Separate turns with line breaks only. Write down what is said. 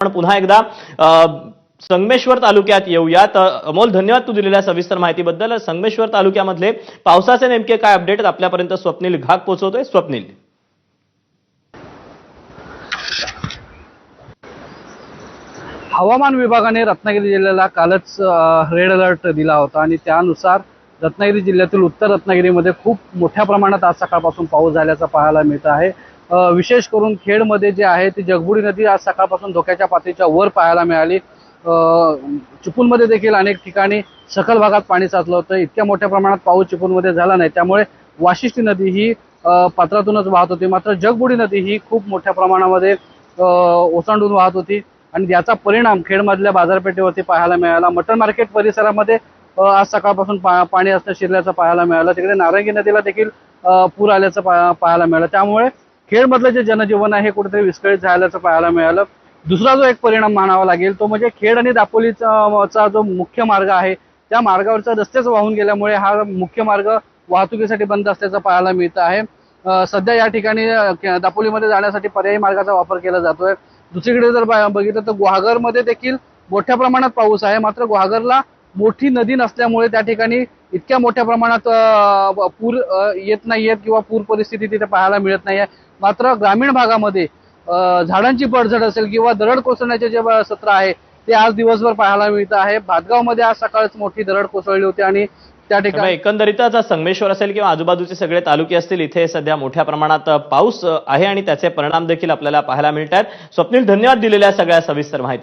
आपण पुन्हा एकदा संगमेश्वर तालुक्यात येऊयात अमोल धन्यवाद तू दिलेल्या सविस्तर माहितीबद्दल. संगमेश्वर तालुक्यामधले पावसाचे नेमके काय अपडेट आपल्यापर्यंत स्वप्नील घाग पोहोचवतोय. स्वप्नील.
हवामान विभागाने रत्नागिरी जिल्ह्याला कालच रेड अलर्ट दिला होता आणि त्यानुसार रत्नागिरी जिल्ह्यातील उत्तर रत्नागिरीमध्ये खूप मोठ्या प्रमाणात आज सकाळपासून पाऊस झाल्याचं पाहायला मिळत आहे. विशेष करून खेडमध्ये जे आहे ती जगबुडी नदी आज सकाळपासून धोक्याच्या पातळीच्या वर पाहायला मिळाली. चिपूनमध्ये चिपळूणमध्ये देखील अनेक ठिकाणी सखल भागात पाणी साचलं होतं. इतक्या मोठ्या प्रमाणात पाऊस चिपळूणमध्ये झाला नाही. त्यामुळे वाशिष्ठी नदी ही पात्रातूनच वाहत होती. मात्र जगबुडी नदी ही खूप मोठ्या प्रमाणामध्ये ओसांडून ओसंडून वाहत होती आणि याचा परिणाम खेडमधल्या बाजारपेठेवरती पाहायला मिळाला. मटन मार्केट परिसरामध्ये आज सकाळपासून पा पाणी असणं शिरल्याचं पाहायला मिळालं. तिकडे नारंगी नदीला देखील पूर आल्याचं पा पाहायला मिळालं. त्यामुळे खेडमधलं जे जनजीवन आहे हे कुठेतरी विस्कळीत झाल्याचं पाहायला मिळालं. दुसरा जो एक परिणाम मानावा लागेल तो म्हणजे खेड आणि दापोलीचा चा जो मुख्य मार्ग आहे त्या मार्गावरचा रस्तेच वाहून गेल्यामुळे हा मुख्य मार्ग वाहतुकीसाठी बंद असल्याचं पाहायला मिळतं आहे. सध्या या ठिकाणी दापोलीमध्ये जाण्यासाठी पर्यायी मार्गाचा वापर केला जातोय. दुसरीकडे जर बा- बघितलं तर गुहागरमध्ये देखील मोठ्या प्रमाणात पाऊस आहे. मात्र गुहागरला मोठी नदी नसल्यामुळे त्या ठिकाणी इतक्या मोठ्या प्रमाणात पूर येत नाहीयेत किंवा पूर परिस्थिती तिथे पाहायला मिळत नाहीये. मात्र ग्रामीण भागामध्ये झाडांची पडझड असेल किंवा दरड कोसळण्याचे जे सत्र आहे ते आज दिवसभर पाहायला मिळत आहे. भातगावमध्ये आज सकाळच मोठी दरड कोसळली होती आणि त्या ठिकाणी
एकंदरीतच संगमेश्वर असेल किंवा आजूबाजूचे सगळे तालुके असतील इथे सध्या मोठ्या प्रमाणात पाऊस आहे आणि त्याचे परिणाम देखील आपल्याला पाहायला मिळत आहेत स्वप्नील धन्यवाद दिलेल्या सगळ्या सविस्तर माहिती.